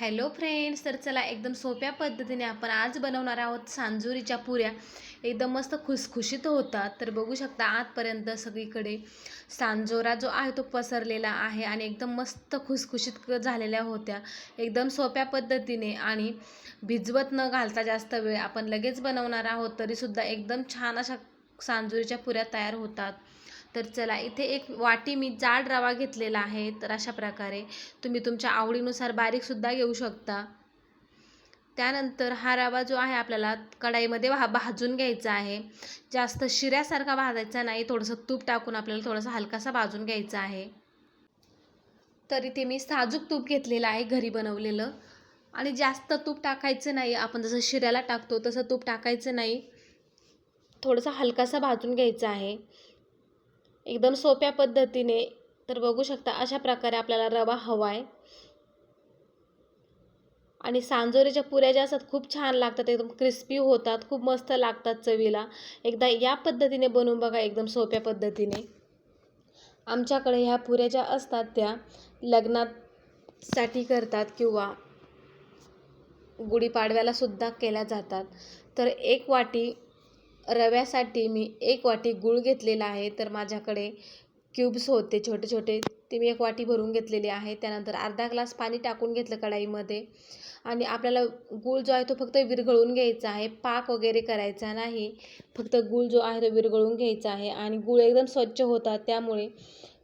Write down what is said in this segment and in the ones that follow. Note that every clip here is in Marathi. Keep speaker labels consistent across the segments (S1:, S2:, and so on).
S1: हॅलो फ्रेंड्स तर चला एकदम सोप्या पद्धतीने आपण आज बनवणार आहोत सांजुरीच्या पुऱ्या. एकदम मस्त खुसखुशीत होतात. तर बघू शकता आजपर्यंत सगळीकडे सांजोरा जो आहे तो पसरलेला आहे आणि एकदम मस्त खुसखुशीत झालेल्या होत्या. एकदम सोप्या पद्धतीने आणि भिजवत न घालता जास्त वेळ आपण लगेच बनवणार आहोत. तरीसुद्धा एकदम छान अशा सांजुरीच्या पुऱ्या तयार होतात. तर चला इथे एक वाटी मी जाड रवा घेतलेला आहे तर अशा प्रकारे तुम्ही तुमच्या आवडीनुसार बारीकसुद्धा घेऊ शकता. त्यानंतर हा रवा जो आहे आपल्याला कढाईमध्ये भा भाजून घ्यायचा आहे. जास्त शिऱ्यासारखा भाजायचा नाही थोडंसं तूप टाकून आपल्याला थोडासा हलकासा भाजून घ्यायचा आहे. तर इथे मी साजूक तूप घेतलेलं आहे घरी बनवलेलं. आणि जास्त तूप टाकायचं नाही आपण जसं शिऱ्याला टाकतो तसं तूप टाकायचं नाही. थोडंसं हलकासा भाजून घ्यायचा आहे. एकदम सोप्या पद्धतीने तर बघू शकता अशा प्रकारे आपल्याला रवा हवा आहे आणि सांजोरीच्या पुऱ्या ज्या असतात खूप छान लागतात एकदम क्रिस्पी होतात खूप मस्त लागतात चवीला. एकदा या पद्धतीने बनवून बघा एकदम सोप्या पद्धतीने. आमच्याकडे ह्या पुऱ्या ज्या असतात त्या लग्नासाठी करतात किंवा गुढीपाडव्यालासुद्धा केल्या जातात. तर एक वाटी रव्यासाठी मी एक वाटी गूळ घेतलेला आहे. तर माझ्याकडे क्यूब्स होते छोटे छोटे. ते मी एक वाटी भरून घेतलेली आहे. त्यानंतर अर्धा ग्लास पाणी टाकून घेतलं कढाईमध्ये. आणि आपल्याला गूळ जो आहे तो फक्त विरघळून घ्यायचा आहे. पाक वगैरे करायचा नाही. फक्त गूळ जो आहे तो विरघळून घ्यायचा आहे. आणि गूळ एकदम स्वच्छ होतात. त्यामुळे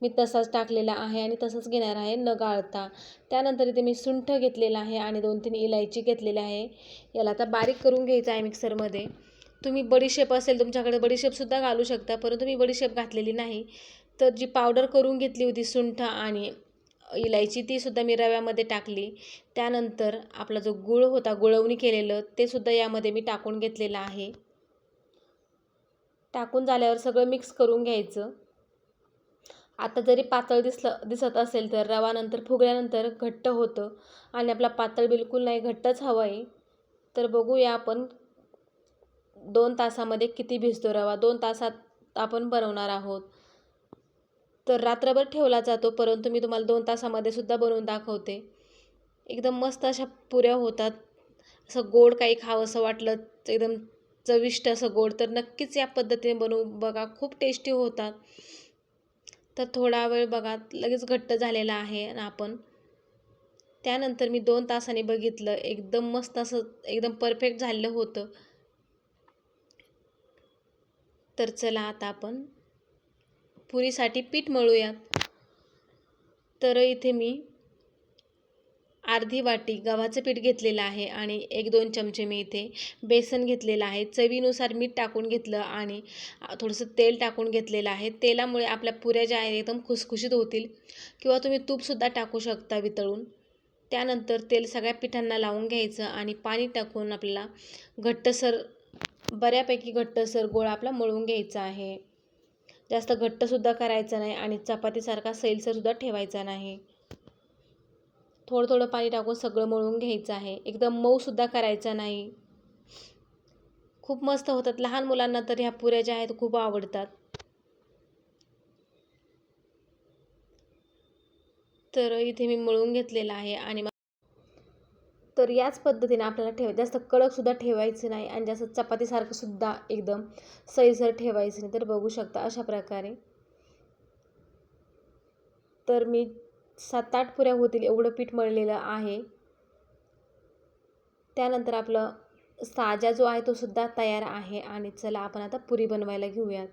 S1: मी तसाच टाकलेला आहे आणि तसंच घेणार आहे न गाळता. त्यानंतर इथे मी सुंठ घेतलेला आहे आणि दोन तीन इलायची घेतलेली आहे. याला आता बारीक करून घ्यायचं आहे मिक्सरमध्ये. तुम्ही बडीशेप असेल तुमच्याकडे बडीशेपसुद्धा घालू शकता परंतु मी बडीशेप घातलेली नाही. तर जी पावडर करून घेतली होती सुंठ आणि इलायची तीसुद्धा मी रव्यामध्ये टाकली. त्यानंतर आपला जो गुळ होता गुळवणी केलेलं ते सुद्धा यामध्ये मी टाकून घेतलेलं आहे. टाकून झाल्यावर सगळं मिक्स करून घ्यायचं. आता जरी पातळ दिसलं दिसत असेल तर रवानंतर फुगल्यानंतर घट्ट होतं. आणि आपला पातळ बिलकुल नाही घट्टच हवं आहे. तर बघूया आपण दोन तासामध्ये किती भिजतो रवा? दोन तासात आपण बनवणार आहोत. तर रात्रभर ठेवला जातो परंतु मी तुम्हाला दोन तासामध्ये सुद्धा बनवून दाखवते. एकदम मस्त अशा पुऱ्या होतात. असं गोड काही खावं असं वाटलं एकदम चविष्ट असं गोड तर नक्कीच या पद्धतीने बनवू बघा. खूप टेस्टी होतात. तर थोडा वेळ बघा लगेच घट्ट झालेला आहे आणि आपण. त्यानंतर मी दोन तासांनी बघितलं एकदम मस्त असं एकदम परफेक्ट झालेलं होतं. तर चला आता आपण पुरीसाठी पीठ मळूयात. तर इथे मी अर्धी वाटी गव्हाचं पीठ घेतलेलं आहे आणि एक दोन चमचे मी इथे बेसन घेतलेलं आहे. चवीनुसार मीठ टाकून घेतलं आणि थोडंसं तेल टाकून घेतलेलं आहे. तेलामुळे आपल्या पुऱ्या ज्या आहेत एकदम खुसखुशीत होतील किंवा तुम्ही तूपसुद्धा टाकू शकता वितळून. त्यानंतर तेल सगळ्या पिठांना लावून घ्यायचं आणि पाणी टाकून आपल्याला घट्टसर बऱ्यापैकी घट्टसर गोळा आपला मळून घ्यायचा आहे. जास्त घट्टसुद्धा करायचा नाही आणि चपातीसारखा सैलसरसुद्धा ठेवायचा नाही. थोडं थोडं पाणी टाकून सगळं मळून घ्यायचं आहे. एकदम मऊसुद्धा करायचा नाही. खूप मस्त होतात. लहान मुलांना तर ह्या पुऱ्या ज्या आहेत खूप आवडतात. तर इथे मी मळून घेतलेलं आहे आणि तर याच पद्धतीने आपल्याला ठेव जास्त कडकसुद्धा ठेवायचं नाही आणि जास्त चपातीसारखंसुद्धा एकदम सैसर ठेवायचं नाही. तर बघू शकता अशा प्रकारे. तर मी सात आठ पुऱ्या होतील एवढं पीठ मळलेलं आहे. त्यानंतर आपलं साजा जो आहे तो सुद्धा तयार आहे आणि चला आपण आता पुरी बनवायला घेऊयात.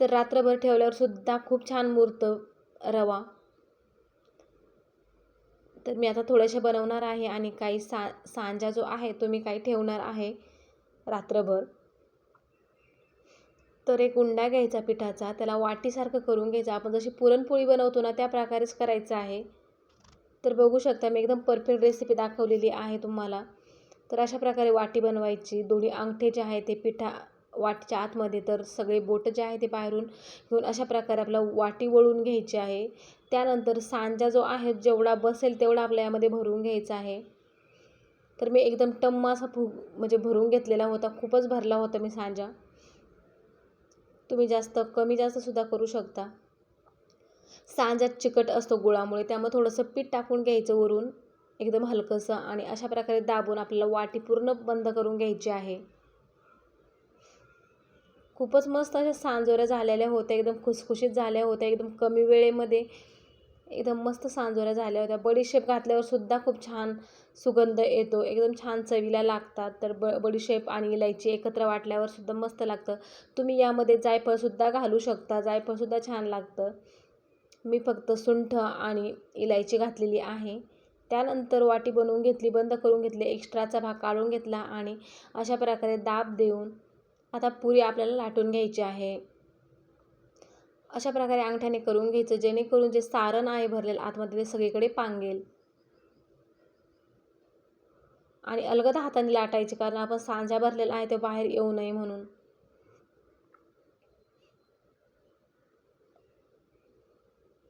S1: तर रात्रभर ठेवल्यावर सुद्धा खूप छान मूर्त रवा. तर मी आता थोडेसे बनवणार आहे आणि काही सा सांजा जो आहे तो मी काही ठेवणार आहे रात्रभर. तर एक उंडा घ्यायचा पिठाचा त्याला वाटीसारखं करून घ्यायचा. आपण जशी पुरणपोळी बनवतो ना त्या प्रकारेच करायचं आहे. तर बघू शकता मी एकदम परफेक्ट रेसिपी दाखवलेली आहे तुम्हाला. तर अशा प्रकारे वाटी बनवायची दोन्ही अंगठे जे आहे ते पिठा वाटीच्या आतमध्ये तर सगळे बोटं जे आहे ते बाहेरून घेऊन अशा प्रकारे आपला वाटी वळून घ्यायची आहे. त्यानंतर सांजा जो आहे जेवढा बसेल तेवढा आपल्या यामध्ये भरून घ्यायचा आहे. तर मी एकदम टम्म असा फु म्हणजे भरून घेतलेला होता खूपच भरला होता मी सांजा. तुम्ही जास्त कमी जास्तसुद्धा करू शकता. सांजात चिकट असतो गुळामुळे त्यामुळे थोडंसं पीठ टाकून घ्यायचं वरून एकदम हलकंसं आणि अशा प्रकारे दाबून आपल्याला वाटी पूर्ण बंद करून घ्यायची आहे. खूपच मस्त अशा सांजोऱ्या झालेल्या होत्या एकदम खुसखुशीत झाल्या होत्या एकदम कमी वेळेमध्ये एकदम मस्त सांजोऱ्या झाल्या होत्या. बडीशेप घातल्यावर सुद्धा खूप छान सुगंध येतो एकदम छान चवीला लागतात. तर ब बडीशेप आणि इलायची एकत्र वाटल्यावर सुद्धा मस्त लागतं. तुम्ही यामध्ये जायफळसुद्धा घालू शकता जायफळसुद्धा छान लागतं. मी फक्त सुंठ आणि इलायची घातलेली आहे. त्यानंतर वाटी बनवून घेतली बंद करून घेतली एक्स्ट्राचा भाग काढून घेतला आणि अशा प्रकारे दाब देऊन आता पुरी आपल्याला लाटून घ्यायची आहे. अशा प्रकारे अंगठ्याने करून घ्यायचं जेणेकरून जे सारण आहे भरलेलं आतमध्ये ते सगळीकडे पांगेल. आणि अलगद हाताने लाटायचे कारण आपण सांजा भरलेला आहे तो बाहेर येऊ नये म्हणून.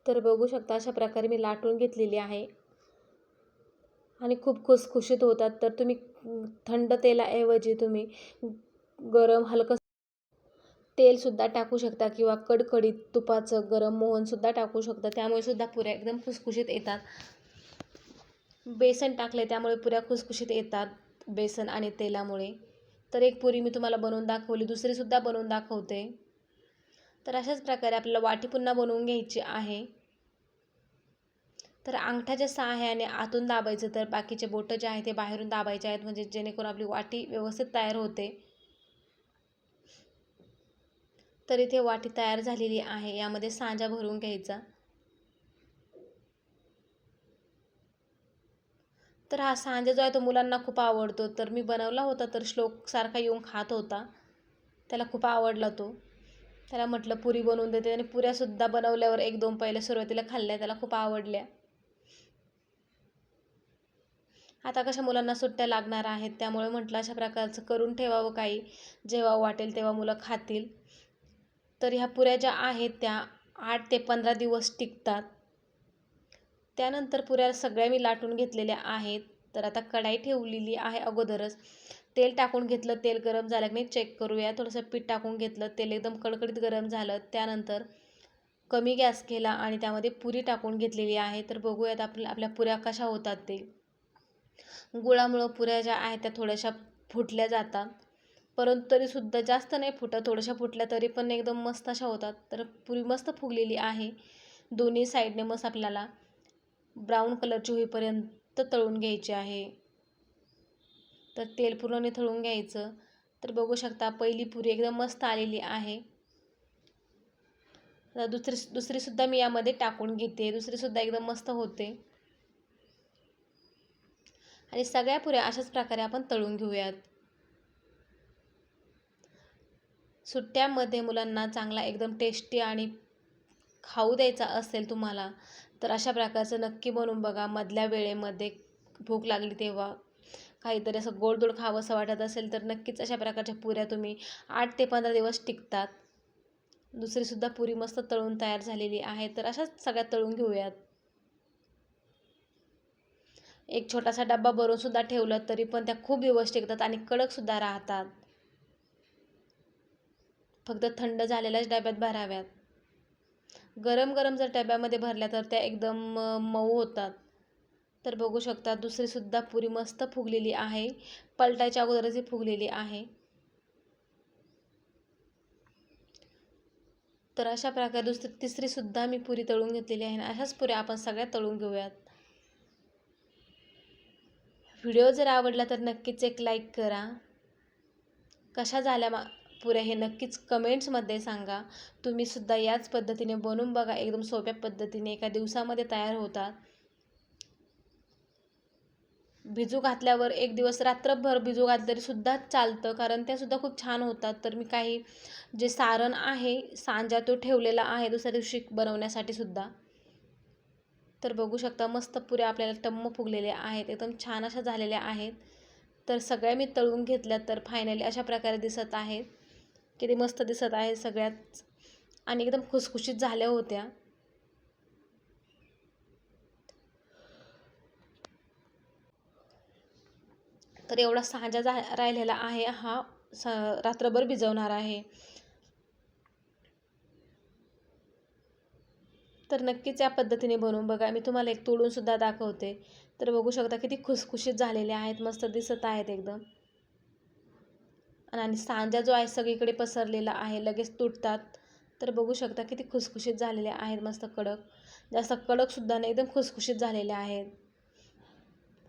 S1: तर बघू शकता अशा प्रकारे मी लाटून घेतलेली आहे. आणि खूप खुसखुशीत होतात. तर तुम्ही थंड तेलाऐवजी तुम्ही गरम हलकं तेलसुद्धा टाकू शकता किंवा कडकडीत तुपाचं गरम मोहनसुद्धा टाकू शकता. त्यामुळे सुद्धा पुऱ्या एकदम खुसखुशीत येतात. बेसन टाकले त्यामुळे पुऱ्या खुसखुशीत येतात बेसन आणि तेलामुळे. तर एक पुरी मी तुम्हाला बनवून दाखवली दुसरीसुद्धा बनवून दाखवते. तर अशाच प्रकारे आपल्याला वाटी पुन्हा बनवून घ्यायची आहे. तर अंगठाच्या सहाय्याने आतून दाबायचं तर बाकीचे बोटं जे आहे ते बाहेरून दाबायचे आहेत म्हणजे जेणेकरून आपली वाटी व्यवस्थित तयार होते. तर इथे वाटी तयार झालेली आहे. यामध्ये सांजा भरून घ्यायचा. तर हा सांजा जो आहे तो मुलांना खूप आवडतो. तर मी बनवला होता तर श्लोक सारखा येऊन खात होता. त्याला खूप आवडला तो. त्याला म्हटलं पुरी बनवून देते. आणि पुऱ्यासुद्धा बनवल्यावर एक दोन पहिल्या सुरुवातीला खाल्ल्या. त्याला खूप आवडल्या. आता कशा मुलांना सुट्ट्या लागणार आहेत? त्यामुळे म्हटलं अशा प्रकारचं करून ठेवावं काही. जेव्हा वाटेल तेव्हा मुलं खातील. तर ह्या पुऱ्या ज्या आहेत त्या आठ ते पंधरा दिवस टिकतात. त्यानंतर पुऱ्या सगळ्या मी लाटून घेतलेल्या आहेत. तर आता कढाई ठेवलेली आहे अगोदरच. तेल टाकून घेतलं तेल गरम झालं की नाही चेक करूया. थोडंसं पीठ टाकून घेतलं तेल एकदम कडकडीत गरम झालं. त्यानंतर कमी गॅस केला आणि त्यामध्ये पुरी टाकून घेतलेली आहे. तर बघूयात आपल्या आपल्या पुऱ्या कशा होतात ते. गुळामुळं पुऱ्या ज्या आहेत त्या थोड्याशा फुटल्या जातात. परंतु तरीसुद्धा जास्त नाही फुटत थोड्याशा फुटल्या तरी पण एकदम मस्त अशा होतात. तर पुरी मस्त फुगलेली आहे. दोन्ही साईडने मस्त आपल्याला ब्राऊन कलरची होईपर्यंत तळून घ्यायची आहे. तर तेल पूर्णने तळून घ्यायचं. तर बघू शकता पहिली पुरी एकदम मस्त आलेली आहे. दुसरी दुसरीसुद्धा मी यामध्ये टाकून घेते. दुसरीसुद्धा एकदम मस्त होते. आणि सगळ्या पुऱ्या अशाच प्रकारे आपण तळून घेऊयात. सुट्ट्यामध्ये मुलांना चांगला एकदम टेस्टी आणि खाऊ द्यायचा असेल तुम्हाला तर अशा प्रकारचं नक्की बनवून बघा. मधल्या वेळेमध्ये भूक लागली तेव्हा काहीतरी असं गोडधोड खावंसं वाटत असेल तर नक्कीच अशा प्रकारच्या पुऱ्या तुम्ही आठ ते पंधरा दिवस टिकतात. दुसरीसुद्धा पुरी मस्त तळून तयार झालेली आहे तर अशाच सगळ्या तळून घेऊयात. एक छोटासा डब्बा भरूनसुद्धा ठेवलं तरी पण त्या खूप दिवस टिकतात आणि कडकसुद्धा राहतात. फक्त थंड झालेल्याच डब्यात भराव्यात. गरम गरम जर डब्यामध्ये भरल्या तर त्या एकदम मऊ होतात. तर बघू शकता दुसरीसुद्धा पुरी मस्त फुगलेली आहे. पलटायच्या अगोदरच ही फुगलेली आहे. तर अशा प्रकारे दुसरी तिसरीसुद्धा मी पुरी तळून घेतलेली आहे. अशाच पुऱ्या आपण सगळ्या तळून घेऊयात. व्हिडिओ जर आवडला तर नक्कीच एक लाईक करा. कशा झाल्या मा पुऱ्या हे नक्कीच कमेंट्समध्ये सांगा. तुम्हीसुद्धा याच पद्धतीने बनवून बघा. एकदम सोप्या पद्धतीने एका दिवसामध्ये तयार होतात भिजू घातल्यावर एक दिवस रात्रभर भिजू घातलं तरीसुद्धा चालतं. कारण त्यासुद्धा खूप छान होतात. तर मी काही जे सारण आहे सांजा तो ठेवलेला आहे दुसऱ्या दिवशी बनवण्यासाठी सुद्धा. तर बघू शकता मस्त पुऱ्या आपल्याला टम्म फुगलेले आहेत. एकदम छान अशा झालेल्या आहेत. तर सगळ्या मी तळून घेतल्या तर फायनली अशा प्रकारे दिसत आहेत. किती मस्त दिसत आहे सगळ्याच आणि एकदम खुसखुशीत झाल्या होत्या. तर एवढा सांजा जा राहिलेला आहे हा स रात्रभर भिजवणार आहे. तर नक्कीच या पद्धतीने बनवून बघा. मी तुम्हाला एक तोडूनसुद्धा दाखवते. तर बघू शकता किती खुसखुशीत झालेले आहेत मस्त दिसत आहेत एकदम. आणि सांजा जो आहे सगळीकडे पसरलेला आहे लगेच तुटतात. तर बघू शकता किती खुसखुशीत झालेले आहेत मस्त कडक. जास्त कडकसुद्धा नाही एकदम खुसखुशीत झालेल्या आहेत.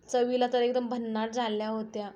S1: चवीला तर एकदम भन्नाट झालेल्या होत्या.